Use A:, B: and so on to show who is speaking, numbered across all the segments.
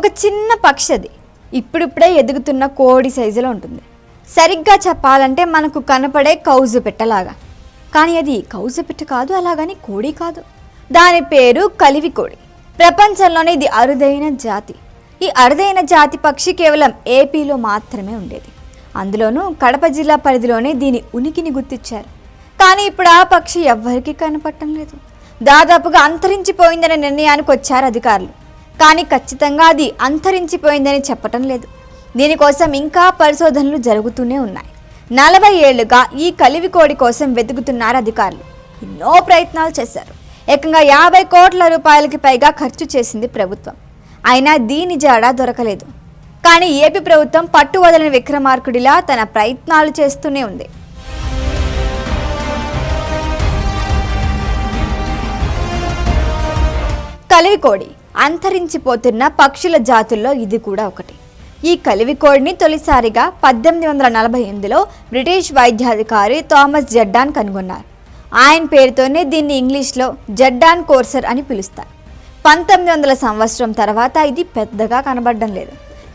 A: ఒక చిన్న పక్షి అది ఇప్పుడిప్పుడే ఎదుగుతున్న కోడి సైజులో ఉంటుంది. సరిగ్గా చెప్పాలంటే మనకు కనపడే కౌజు పెట్టలాగా. కానీ అది కౌజు పిట్ట కాదు అలాగని కోడి కాదు. దాని పేరు కలివి కోడి. ప్రపంచంలోనే ఇది అరుదైన జాతి. ఈ అరుదైన జాతి పక్షి కేవలం ఏపీలో మాత్రమే ఉండేది. అందులోనూ కడప జిల్లా పరిధిలోనే దీని ఉనికిని గుర్తించారు. కానీ ఇప్పుడు ఆ పక్షి ఎవ్వరికీ కనపడటం లేదు. దాదాపుగా అంతరించిపోయిందనే నిర్ణయానికి వచ్చారు అధికారులు. కానీ ఖచ్చితంగా అది అంతరించిపోయిందని చెప్పటం లేదు. దీనికోసం ఇంకా పరిశోధనలు జరుగుతూనే ఉన్నాయి. నలభై ఏళ్ళుగా ఈ కలివికోడి కోసం వెతుకుతున్నారు అధికారులు. ఎన్నో ప్రయత్నాలు చేశారు. ఏకంగా యాభై కోట్ల రూపాయలకి పైగా ఖర్చు చేసింది ప్రభుత్వం. అయినా దీని జాడ దొరకలేదు. కానీ ఏపీ ప్రభుత్వం పట్టు వదలని విక్రమార్కుడిలా తన ప్రయత్నాలు చేస్తూనే ఉంది. కలివికోడి అంతరించిపోతున్న పక్షుల జాతుల్లో ఇది కూడా ఒకటి. ఈ కలివికోడిని తొలిసారిగా పద్దెనిమిది వందల నలభై ఎనిమిదిలో బ్రిటిష్ వైద్యాధికారి థామస్ జడ్డాన్ కనుగొన్నారు. ఆయన పేరుతోనే దీన్ని ఇంగ్లీష్లో జడ్డాన్ కోర్సర్ అని పిలుస్తారు. పంతొమ్మిది వందల సంవత్సరం తర్వాత ఇది పెద్దగా కనబడడం లేదు.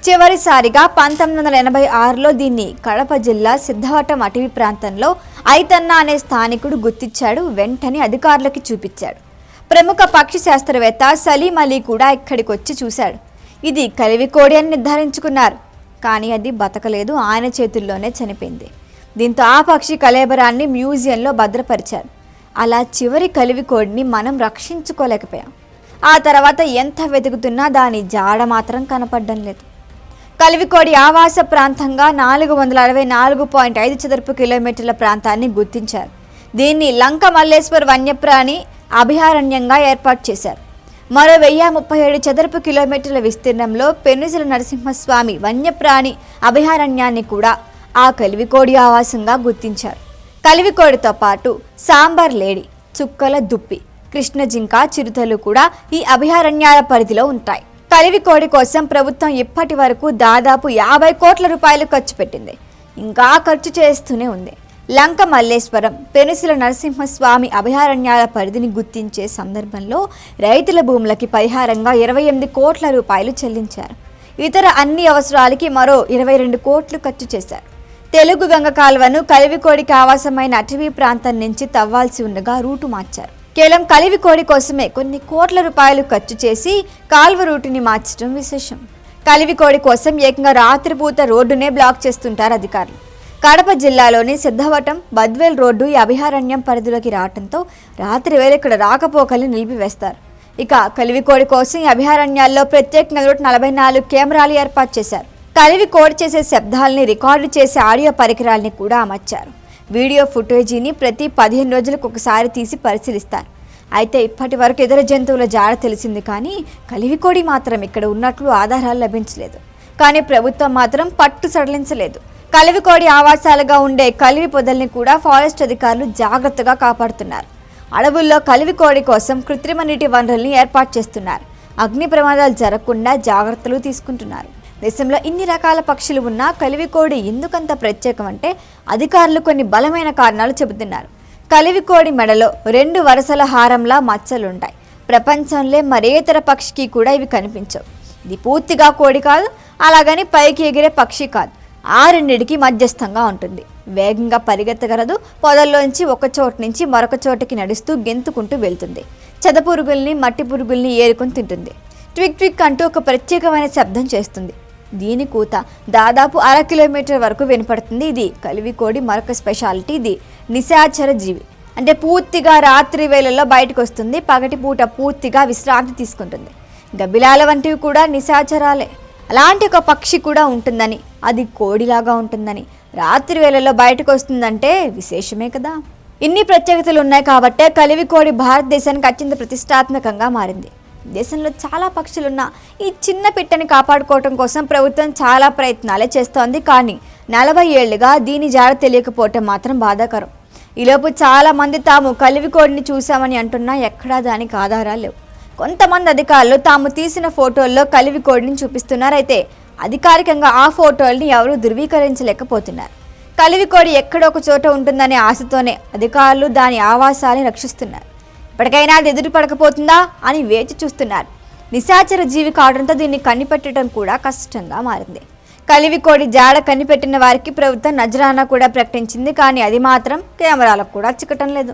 A: చివరిసారిగా పంతొమ్మిది వందల ఎనభై ఆరులో దీన్ని కడప జిల్లా సిద్ధవటం అటవీ ప్రాంతంలో ఐతన్న అనే స్థానికుడు గుర్తించాడు వెంటనే అధికారులకి చూపించాడు. ప్రముఖ పక్షి శాస్త్రవేత్త సలీం అలీ కూడా ఇక్కడికి వచ్చి చూశాడు. ఇది కలివికోడి అని నిర్ధారించుకున్నారు. కానీ అది బతకలేదు ఆయన చేతుల్లోనే చనిపోయింది. దీంతో ఆ పక్షి కలేబరాన్ని మ్యూజియంలో భద్రపరిచారు. అలా చివరి కలివికోడిని మనం రక్షించుకోలేకపోయాం. ఆ తర్వాత ఎంత వెతుకుతున్నా దాని జాడ మాత్రం కనపడడం లేదు. కలివికోడి ఆవాస ప్రాంతంగా నాలుగు వందల అరవై నాలుగు పాయింట్ ఐదు చదరపు కిలోమీటర్ల ప్రాంతాన్ని గుర్తించారు. దీన్ని లంక మల్లేశ్వర్ వన్యప్రాణి అభయారణ్యంగా ఏర్పాటు చేశారు. మరో వెయ్యి ముప్పై ఏడు చదరపు కిలోమీటర్ల విస్తీర్ణంలో పెనుజల నరసింహస్వామి వన్యప్రాణి అభయారణ్యాన్ని కూడా ఆ కలివికోడి ఆవాసంగా గుర్తించారు. కలివికోడితో పాటు సాంబార్ లేడి చుక్కల దుప్పి కృష్ణజింక చిరుతలు కూడా ఈ అభయారణ్యాల పరిధిలో ఉంటాయి. కలివికోడి కోసం ప్రభుత్వం ఇప్పటి వరకు దాదాపు యాభై కోట్ల రూపాయలు ఖర్చు పెట్టింది. ఇంకా ఖర్చు చేస్తూనే ఉంది. లంక మల్లేశ్వరం పెనుసుల నరసింహస్వామి అభయారణ్యాల పరిధిని గుర్తించే సందర్భంలో రైతుల భూములకి పరిహారంగా ఇరవై ఎనిమిది కోట్ల రూపాయలు చెల్లించారు. ఇతర అన్ని అవసరాలకి మరో ఇరవై రెండు కోట్లు ఖర్చు చేశారు. తెలుగు గంగ కాల్వను కలివికోడికి ఆవాసమైన అటవీ ప్రాంతం నుంచి తవ్వాల్సి ఉండగా రూటు మార్చారు. కేవలం కలివికోడి కోసమే కొన్ని కోట్ల రూపాయలు ఖర్చు చేసి కాల్వ రూటుని మార్చడం విశేషం. కలివికోడి కోసం ఏకంగా రాత్రిపూట రోడ్డునే బ్లాక్ చేస్తుంటారు అధికారులు. కడప జిల్లాలోని సిద్ధవటం బద్వేల్ రోడ్డు ఈ అభయారణ్యం పరిధిలోకి రావడంతో రాత్రి వేళ ఇక్కడ రాకపోకల్ని నిలిపివేస్తారు. ఇక కలివికోడి కోసం ఈ అభయారణ్యాల్లో ప్రత్యేకంగా నూట నలభై నాలుగు కెమెరాలు ఏర్పాటు చేశారు. కలివికోడి చేసే శబ్దాల్ని రికార్డు చేసే ఆడియో పరికరాల్ని కూడా అమర్చారు. వీడియో ఫుటేజీని ప్రతి పదిహేను రోజులకు ఒకసారి తీసి పరిశీలిస్తారు. అయితే ఇప్పటి వరకు ఇతర జంతువుల జాడ తెలిసింది కానీ కలివికోడి మాత్రం ఇక్కడ ఉన్నట్లు ఆధారాలు లభించలేదు. కానీ ప్రభుత్వం మాత్రం పట్టు సడలించలేదు. కలివికోడి ఆవాసాలుగా ఉండే కలివి పొదల్ని కూడా ఫారెస్ట్ అధికారులు జాగ్రత్తగా కాపాడుతున్నారు. అడవుల్లో కలివికోడి కోసం కృత్రిమ నీటి వనరుల్ని ఏర్పాటు చేస్తున్నారు. అగ్ని ప్రమాదాలు జరగకుండా జాగ్రత్తలు తీసుకుంటున్నారు. దేశంలో ఇన్ని రకాల పక్షులు ఉన్నా కలివికోడి ఎందుకంత ప్రత్యేకం అంటే అధికారులు కొన్ని బలమైన కారణాలు చెబుతున్నారు. కలివికోడి మెడలో రెండు వరుసల హారంలా మచ్చలుంటాయి. ప్రపంచంలో మరే ఇతర పక్షికి కూడా ఇవి కనిపించవు. ఇది పూర్తిగా కోడి కాదు అలాగని పైకి ఎగిరే పక్షి కాదు. ఆ రెండింటికి మధ్యస్థంగా ఉంటుంది. వేగంగా పరిగెత్తగలదు. పొదల్లోంచి ఒక చోటు నుంచి మరొక చోటుకి నడుస్తూ గెంతుకుంటూ వెళ్తుంది. చెదపురుగుల్ని మట్టి పురుగుల్ని ఏరుకొని తింటుంది. ట్విక్ ట్విక్ అంటూ ఒక ప్రత్యేకమైన శబ్దం చేస్తుంది. దీని కూత దాదాపు అర కిలోమీటర్ వరకు వినపడుతుంది. ఇది కలివికోడి మరొక స్పెషాలిటీ. ఇది నిశాచర జీవి. అంటే పూర్తిగా రాత్రి వేళల్లో బయటకు వస్తుంది పగటి పూట పూర్తిగా విశ్రాంతి తీసుకుంటుంది. గబిలాల వంటివి కూడా నిశాచరాలే. అలాంటి ఒక పక్షి కూడా ఉంటుందని అది కోడిలాగా ఉంటుందని. రాత్రి వేళల్లో బయటకు వస్తుందంటే విశేషమే కదా. ఇన్ని ప్రత్యేకతలు ఉన్నాయి కాబట్టే కలివికోడి భారతదేశానికి అత్యంత ప్రతిష్టాత్మకంగా మారింది. దేశంలో చాలా పక్షులున్నా ఈ చిన్న పిట్టని కాపాడుకోవటం కోసం ప్రభుత్వం చాలా ప్రయత్నాలే చేస్తోంది కానీ నలభై ఏళ్ళుగా దీని జాడ తెలియకపోవటం మాత్రం బాధాకరం. ఈలోపు చాలామంది తాము కలివికోడిని చూశామని అంటున్నా ఎక్కడా దానికి ఆధారాలు లేవు. కొంతమంది అధికారులు తాము తీసిన ఫోటోల్లో కలివికోడిని చూపిస్తున్నారు. అయితే అధికారికంగా ఆ ఫోటోల్ని ఎవరూ ధృవీకరించలేకపోతున్నారు. కలివికోడి ఎక్కడో ఒక చోట ఉంటుందనే ఆశతోనే అధికారులు దాని ఆవాసాన్ని రక్షిస్తున్నారు. ఇప్పటికైనా అది ఎదురు పడకపోతుందా అని వేచి చూస్తున్నారు. నిశాచర జీవి కావడంతో దీన్ని కనిపెట్టడం కూడా కష్టంగా మారింది. కలివికోడి జాడ కనిపెట్టిన వారికి ప్రభుత్వం నజరానా కూడా ప్రకటించింది. కానీ అది మాత్రం కెమెరాలకు కూడా చిక్కటం లేదు.